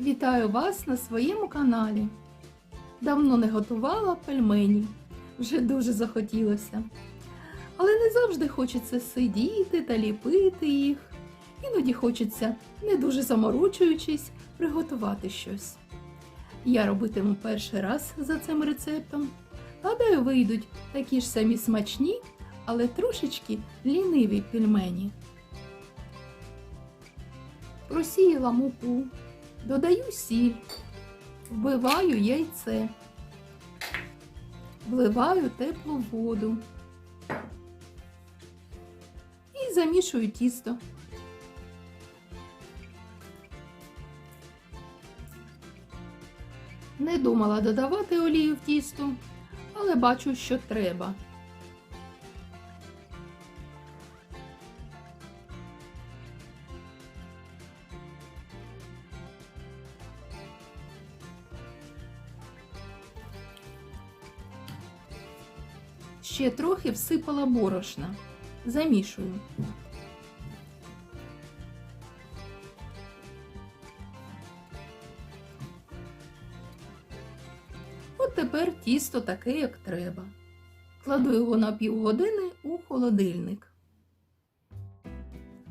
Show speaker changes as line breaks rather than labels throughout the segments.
Вітаю вас на своєму каналі. Давно не готувала пельмені, вже дуже захотілося. Але не завжди хочеться сидіти та ліпити їх. Іноді хочеться, не дуже заморочуючись, приготувати щось. Я робитиму перший раз за цим рецептом. Гадаю, вийдуть такі ж самі смачні, але трошечки ліниві пельмені. Просіяла муку, додаю сіль, вбиваю яйце, вливаю теплу воду і замішую тісто. Не думала додавати олію в тісто, але бачу, що треба. Ще трохи всипала борошна. Замішую. От тепер тісто таке, як треба. Кладу його на півгодини у холодильник.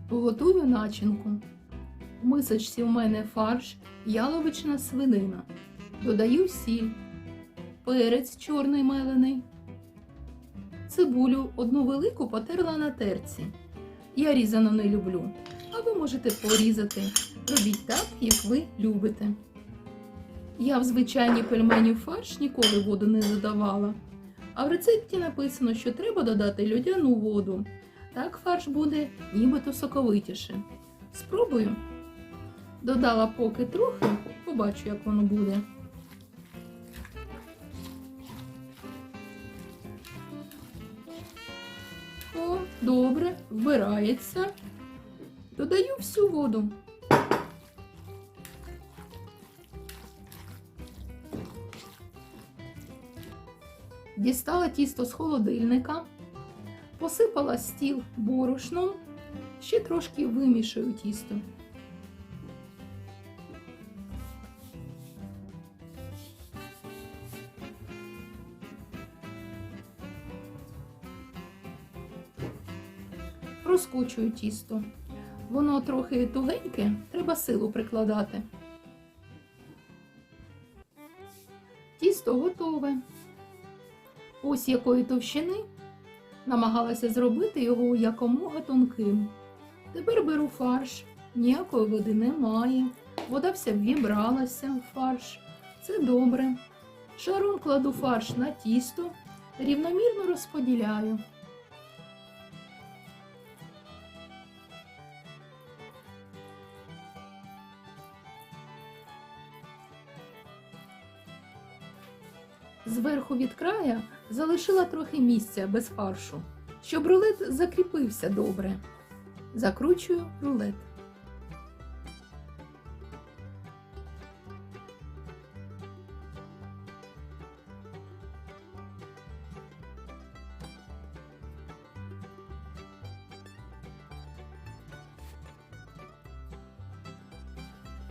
Готую начинку. В мисочці у мене фарш, яловична свинина. Додаю сіль, перець чорний мелений. Цибулю одну велику потерла на терці. Я різану не люблю, а ви можете порізати. Робіть так, як ви любите. Я в звичайні пельмені фарш ніколи воду не додавала. А в рецепті написано, що треба додати льодяну воду. Так фарш буде нібито соковитіше. Спробую. Додала поки трохи, побачу, як воно буде. Добре, вбирається. Додаю всю воду. Дістала тісто з холодильника, посипала стіл борошном, ще трошки вимішаю тісто. Розкочую тісто. Воно трохи тугеньке, треба силу прикладати. Тісто готове. Ось якої товщини намагалася зробити його якомога тонким. Тепер беру фарш, ніякої води немає. Вода вся вібралася в фарш. Це добре. Шаром кладу фарш на тісто, рівномірно розподіляю. Зверху від края залишила трохи місця без фаршу, щоб рулет закріпився добре. Закручую рулет.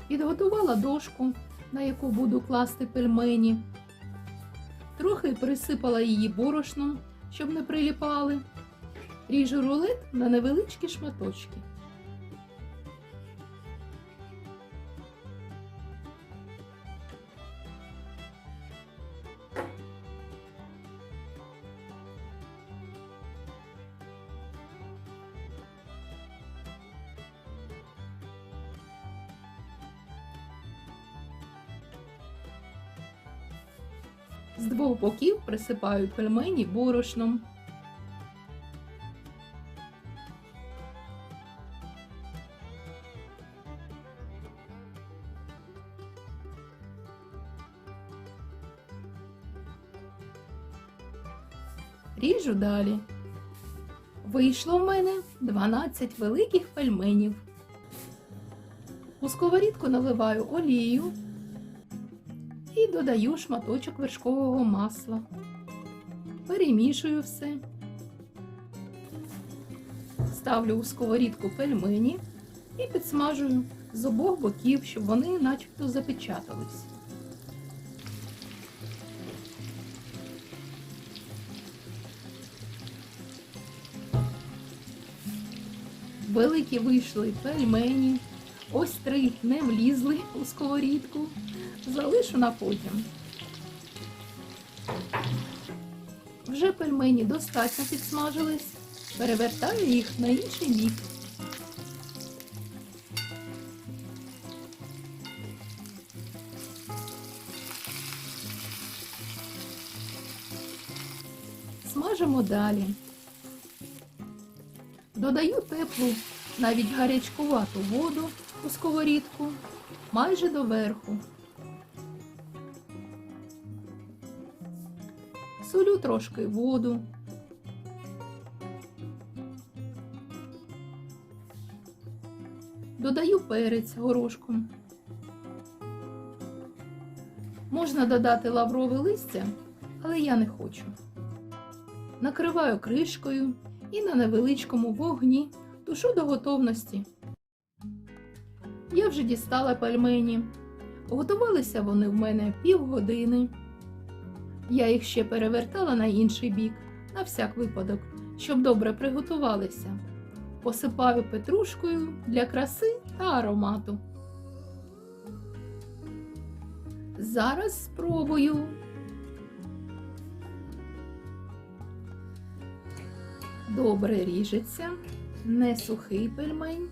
Підготувала дошку, на яку буду класти пельмені. Трохи присипала її борошном, щоб не приліпали. Ріжу рулет на невеличкі шматочки. З двох боків присипаю пельмені борошном. Ріжу далі. Вийшло в мене 12 великих пельменів. У сковорідку наливаю олію і додаю шматочок вершкового масла. Перемішую все. Ставлю у сковорідку пельмені і підсмажую з обох боків, щоб вони начебто запечатались. Великі вийшли пельмені. Ось три не влізли у сковорідку. Залишу на потім. Вже пельмені достатньо підсмажились. Перевертаю їх на інший бік. Смажимо далі. Додаю теплу, навіть гарячкувату воду у сковорідку майже до верху. Солю трошки воду. Додаю перець горошком. Можна додати лаврове листя, але я не хочу. Накриваю кришкою і на невеличкому вогні тушу до готовності. Я вже дістала пельмені. Готувалися вони в мене півгодини. Я їх ще перевертала на інший бік, на всяк випадок, щоб добре приготувалися. Посипаю петрушкою для краси та аромату. Зараз спробую. Добре ріжеться, не сухий пельмень.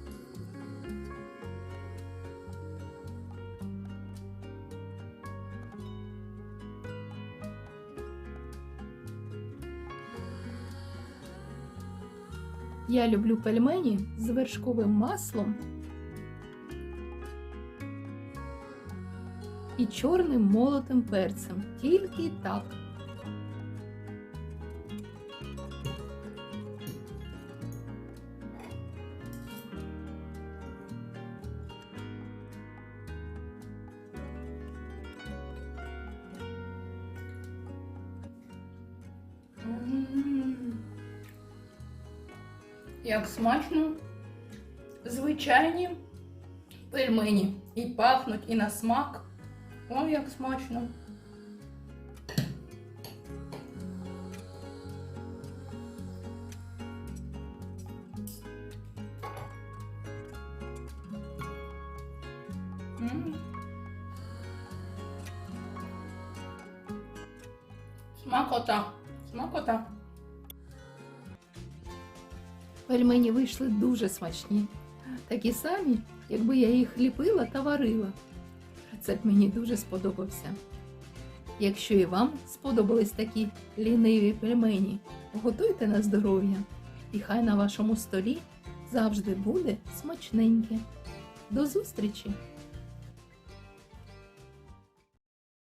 Я люблю пельмені з вершковим маслом і чорним молотим перцем. Тільки так. Як смачно, звичайні пельмені. І пахнуть, і на смак. Ой, як смачно. Смакота. Смакота. Пельмені вийшли дуже смачні. Такі самі, якби я їх ліпила та варила. Рецепт мені дуже сподобався. Якщо і вам сподобались такі ліниві пельмені, готуйте на здоров'я, і хай на вашому столі завжди буде смачненьке. До зустрічі!